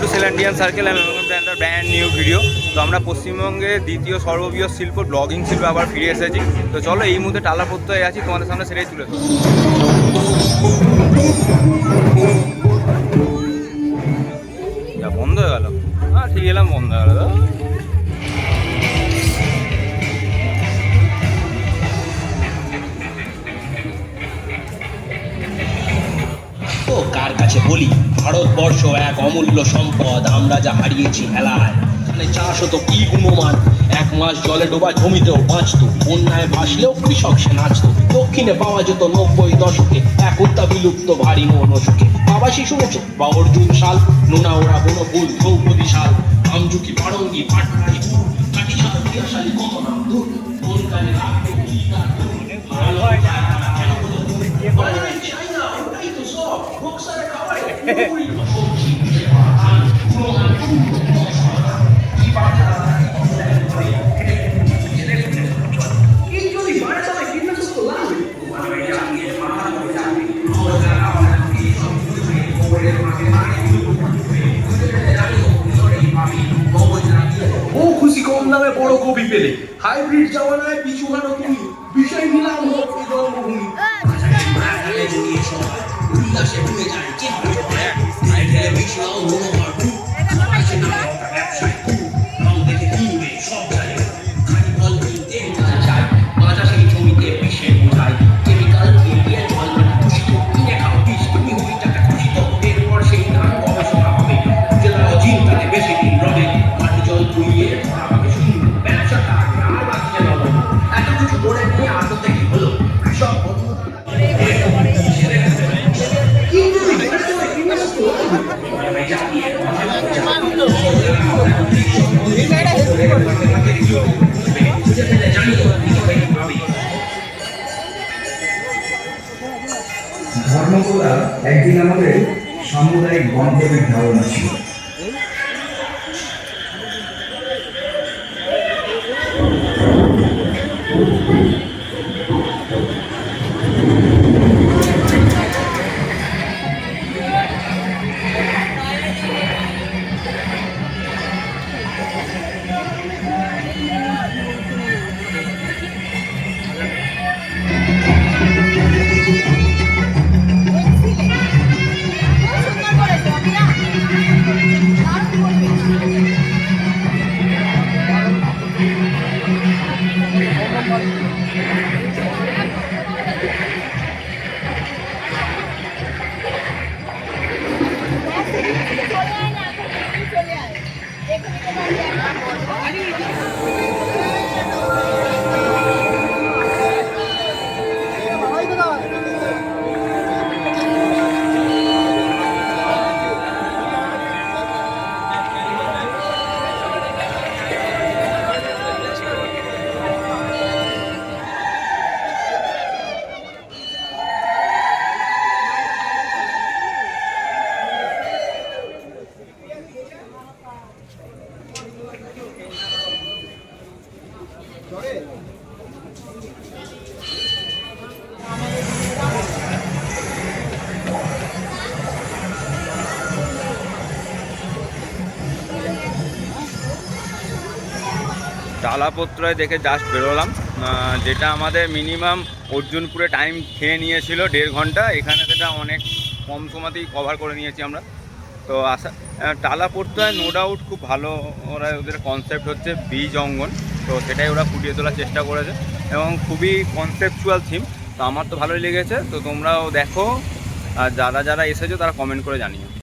Two সেলান্ডিয়ান circle and brand new video তো আমরা পশ্চিমবঙ্গে দ্বিতীয় সর্ববৃহৎ শিল্প ব্লগিং শিল্পে আবার ফিরে এসেছি। তো চলো এই মুহূর্তে টালা প্রত্যয় আছি, তোমাদের সামনে সেটাই তুলে বন্ধ হয়ে গেল। হ্যাঁ ঠিক এলাম, বন্ধ হয়ে গেল। তো কার কাছে বলি? ভারতবর্ষ এক অমূল্য সম্পদ, আমরা যা হারিয়েছি হেলায়। এখানে চাষ হতো কি গুণমান? এক মাস জলে ডোবা জমিতেও বাঁচতো, বন্যায় ভাসলেও কৃষক সে নাচতো। দক্ষিণে পাওয়া যেত নব্বই দশকে, এক হত্যা বিলুপ্ত ভারী মনসুখে বাবাসী শুনেছ? বা অর্জুন শাল, নোনা ওরা বনফুল দ্রৌপদী শাল। কত নাম দূর কোন কালে লাগতো কি কার দূর ভালো হয় না কেন বলো তুমি চাইনা ওটাই তো সব বক্সারে খাবারে ও খুশি কম দামে বড় কপি পেলে। হাইব্রিড জামানায় পিছু হানো তুমি। বিষয় নিলাম হোক এই জন্মভূমি উল্লাসে ভুলে যায় Não, não, não. ধর্মকোলা একদিন আমাদের সামুদায়িক গন্তব্যের ধারণা ছিল। ডালাপত্রয় দেখে জাস্ট বেরোলাম। যেটা আমাদের মিনিমাম অর্জুনপুরে টাইম খেয়ে নিয়েছিল দেড় ঘণ্টা, এখানে সেটা অনেক কম সময়তেই কভার করে নিয়েছি আমরা। তো আশা টালা নো ডাউট খুব ভালো ওরা ওদের কনসেপ্ট হচ্ছে বীজ অঙ্গন তো সেটাই ওরা ফুটিয়ে তোলার চেষ্টা করেছে এবং খুবই কনসেপচুয়াল থিম তো আমার তো ভালোই লেগেছে, তো তোমরাও দেখো, আর যারা যারা এসেছ তারা কমেন্ট করে জানিও।